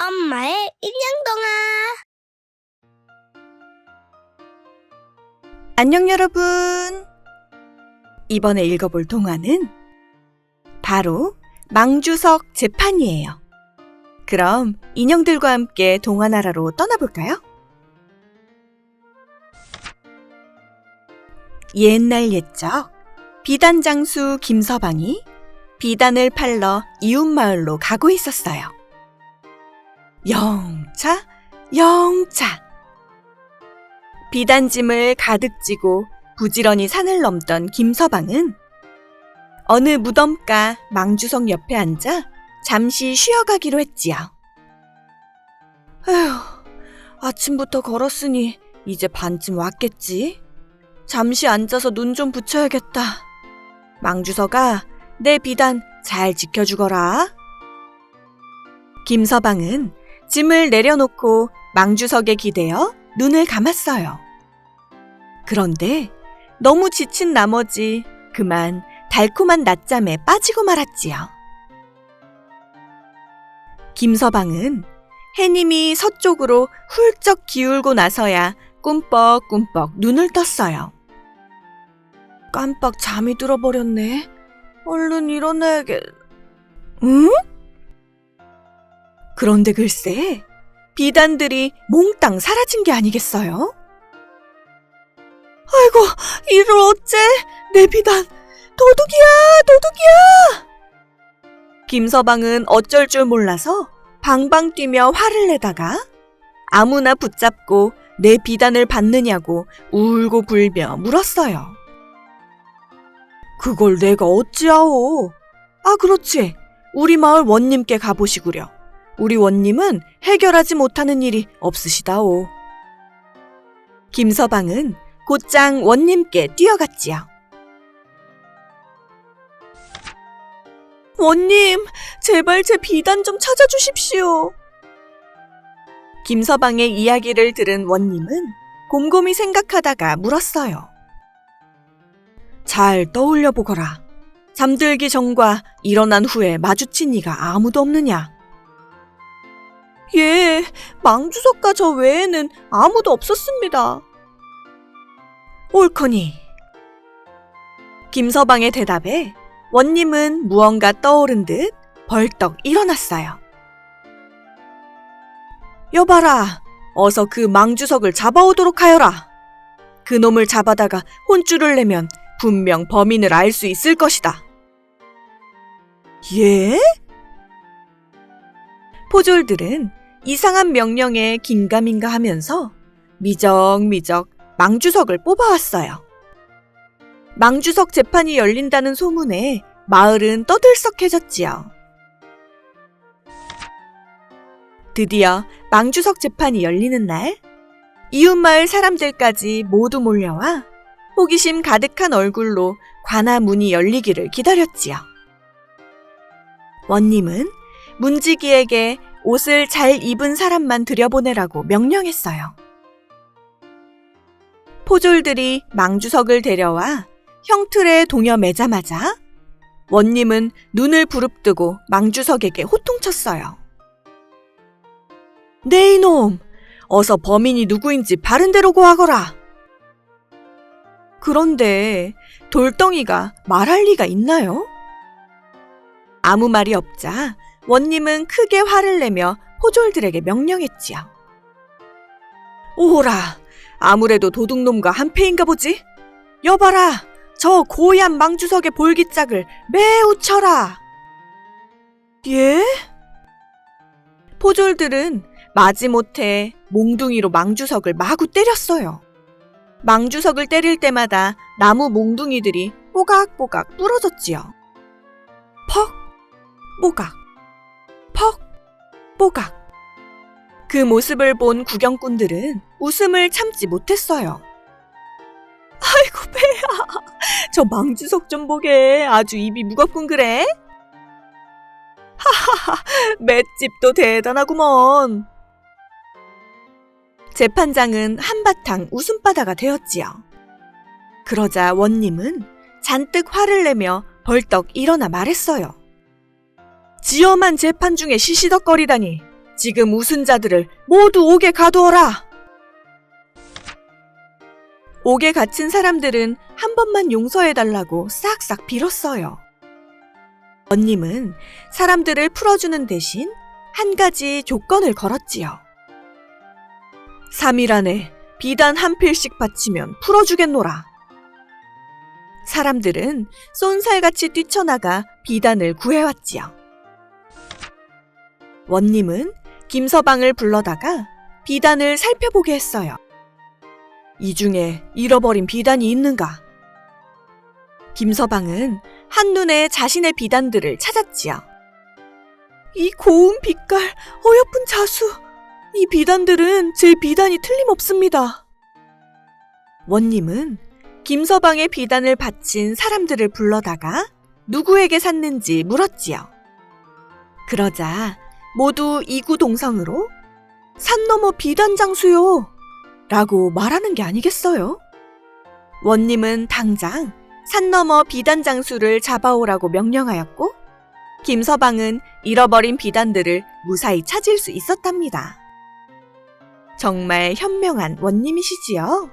엄마의 인형동화. 안녕 여러분. 이번에 읽어볼 동화는 바로 망주석 재판이에요. 그럼 인형들과 함께 동화 나라로 떠나볼까요? 옛날 옛적 비단 장수 김서방이 비단을 팔러 이웃마을로 가고 있었어요. 영차, 영차. 비단짐을 가득 지고 부지런히 산을 넘던 김서방은 어느 무덤가 망주석 옆에 앉아 잠시 쉬어가기로 했지요. 에휴, 아침부터 걸었으니 이제 반쯤 왔겠지? 잠시 앉아서 눈 좀 붙여야겠다. 망주석아, 내 비단 잘 지켜주거라. 김서방은 짐을 내려놓고 망주석에 기대어 눈을 감았어요. 그런데 너무 지친 나머지 그만 달콤한 낮잠에 빠지고 말았지요. 김서방은 해님이 서쪽으로 훌쩍 기울고 나서야 꿈뻑꿈뻑 눈을 떴어요. 깜빡 잠이 들어버렸네. 얼른 일어나야겠... 응? 그런데 글쎄, 비단들이 몽땅 사라진 게 아니겠어요? 아이고, 이를 어째? 내 비단, 도둑이야, 도둑이야! 김서방은 어쩔 줄 몰라서 방방 뛰며 화를 내다가 아무나 붙잡고 내 비단을 받느냐고 울고 불며 물었어요. 그걸 내가 어찌하오? 아, 그렇지. 우리 마을 원님께 가보시구려. 우리 원님은 해결하지 못하는 일이 없으시다오. 김서방은 곧장 원님께 뛰어갔지요. 원님, 제발 제 비단 좀 찾아주십시오. 김서방의 이야기를 들은 원님은 곰곰이 생각하다가 물었어요. 잘 떠올려 보거라. 잠들기 전과 일어난 후에 마주친 이가 아무도 없느냐? 예, 망주석과 저 외에는 아무도 없었습니다. 옳거니. 김서방의 대답에 원님은 무언가 떠오른 듯 벌떡 일어났어요. 여봐라, 어서 그 망주석을 잡아오도록 하여라. 그 놈을 잡아다가 혼쭐을 내면 분명 범인을 알 수 있을 것이다. 예? 포졸들은 이상한 명령에 긴가민가 하면서 미적미적 망주석을 뽑아왔어요. 망주석 재판이 열린다는 소문에 마을은 떠들썩해졌지요. 드디어 망주석 재판이 열리는 날, 이웃마을 사람들까지 모두 몰려와 호기심 가득한 얼굴로 관아 문이 열리기를 기다렸지요. 원님은 문지기에게 옷을 잘 입은 사람만 들여보내라고 명령했어요. 포졸들이 망주석을 데려와 형틀에 동여 매자마자 원님은 눈을 부릅뜨고 망주석에게 호통쳤어요. 네 이놈! 어서 범인이 누구인지 바른대로 고하거라! 그런데 돌덩이가 말할 리가 있나요? 아무 말이 없자 원님은 크게 화를 내며 포졸들에게 명령했지요. 오호라, 아무래도 도둑놈과 한패인가 보지? 여봐라, 저 고얀 망주석의 볼기짝을 매우 쳐라. 예? 포졸들은 마지못해 몽둥이로 망주석을 마구 때렸어요. 망주석을 때릴 때마다 나무 몽둥이들이 뽀각뽀각 부러졌지요. 퍽, 뽀각, 퍽, 뽀각. 그 모습을 본 구경꾼들은 웃음을 참지 못했어요. 아이고, 배야. 저 망주석 좀 보게. 아주 입이 무겁군 그래? 하하하, 맷집도 대단하구먼. 재판장은 한바탕 웃음바다가 되었지요. 그러자 원님은 잔뜩 화를 내며 벌떡 일어나 말했어요. 지엄한 재판 중에 시시덕거리다니 지금 웃은 자들을 모두 옥에 가두어라. 옥에 갇힌 사람들은 한 번만 용서해달라고 싹싹 빌었어요. 원님은 사람들을 풀어주는 대신 한 가지 조건을 걸었지요. 3일 안에 비단 한 필씩 바치면 풀어주겠노라. 사람들은 쏜살같이 뛰쳐나가 비단을 구해왔지요. 원님은 김서방을 불러다가 비단을 살펴보게 했어요. 이 중에 잃어버린 비단이 있는가? 김서방은 한눈에 자신의 비단들을 찾았지요. 이 고운 빛깔, 어여쁜 자수, 이 비단들은 제 비단이 틀림없습니다. 원님은 김서방의 비단을 바친 사람들을 불러다가 누구에게 샀는지 물었지요. 그러자 모두 이구동성으로 산 너머 비단 장수요! 라고 말하는 게 아니겠어요? 원님은 당장 산 너머 비단 장수를 잡아오라고 명령하였고, 김서방은 잃어버린 비단들을 무사히 찾을 수 있었답니다. 정말 현명한 원님이시지요?